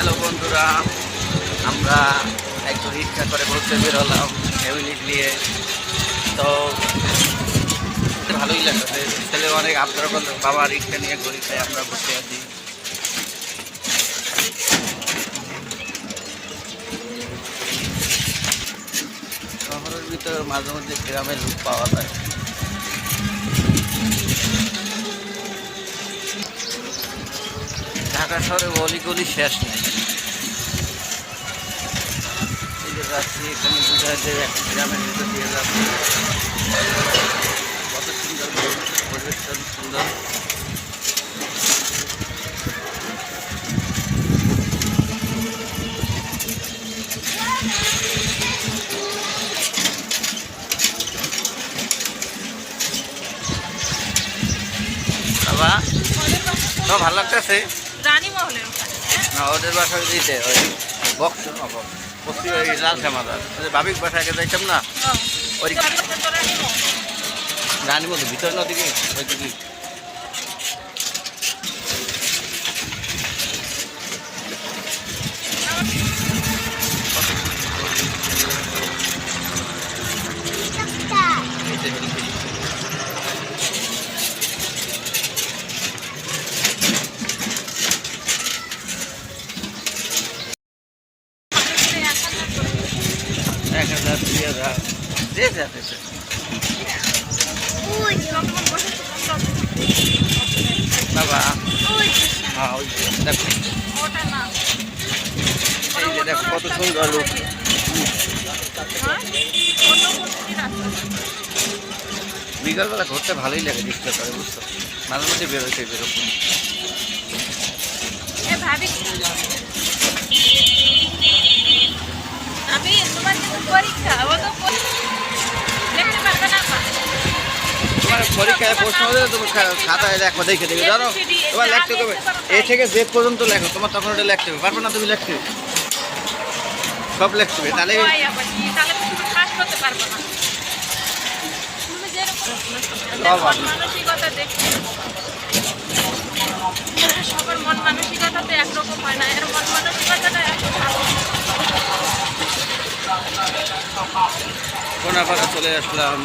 Hello বন্ধুরা, আমরা একটু রিক্সা করে ঘুরতে বেরোলাম ফ্যামিলি নিয়ে। তো ভালোই লাগছে ছেলে অনেক করল বাবা রিক্সা নিয়ে ঘুরি, তাই আমরা বসে আছি শহরের ভিতরে মাঝে মধ্যে গ্রামের লুক পাওয়া যায়। ঢাকা শহরে অলিগলি শেষ নেই। যাচ্ছি, এখানে বোঝা যে একটা গ্রামের ভিতর দিয়ে যাচ্ছি। কত সুন্দর পরিবেশটা অনেক সুন্দর। বাবা তো ভালো লাগতেছে? রানী মহলের ওখানে হ্যাঁ? না ওদের বাসা দিতে ওই বক্স পশ্চিম ওই লাল শ্যামাদার বাবিক বাসায় যাইতাম না ওই তো রানী মহল। মধ্যে ভিতরে নদীকে ওই দিকে এক হাজার হাজার যে বাবা ওই কত সুন্দর? বিকালবেলা ঘুরতে ভালোই লাগে রিক্সা করে, বুঝছ মাঝে মধ্যে বেরোতে বেরোবো এ ভাবি আমি তোমার কিন্তু পরীক্ষা ও তো পরী- পারবে না তোমার পরীক্ষায় প্রশ্ন হলে তুমি খাতায় লেখো দেখে দেখে জানো? তোমার লিখতে হবে এ থেকে জেড পর্যন্ত লেখো তোমার তখন ওটা লিখতে হবে পারবে না তুমি লিখতে? সব লিখতে হবে তাহলে তুমি পাস করতে পারবে না। তুমি মানসিকতা সবার মন মানসিকতা তো একরকম হয় না এর মন মানসিকতাটা কোনাপাড়া চলে আসলাম।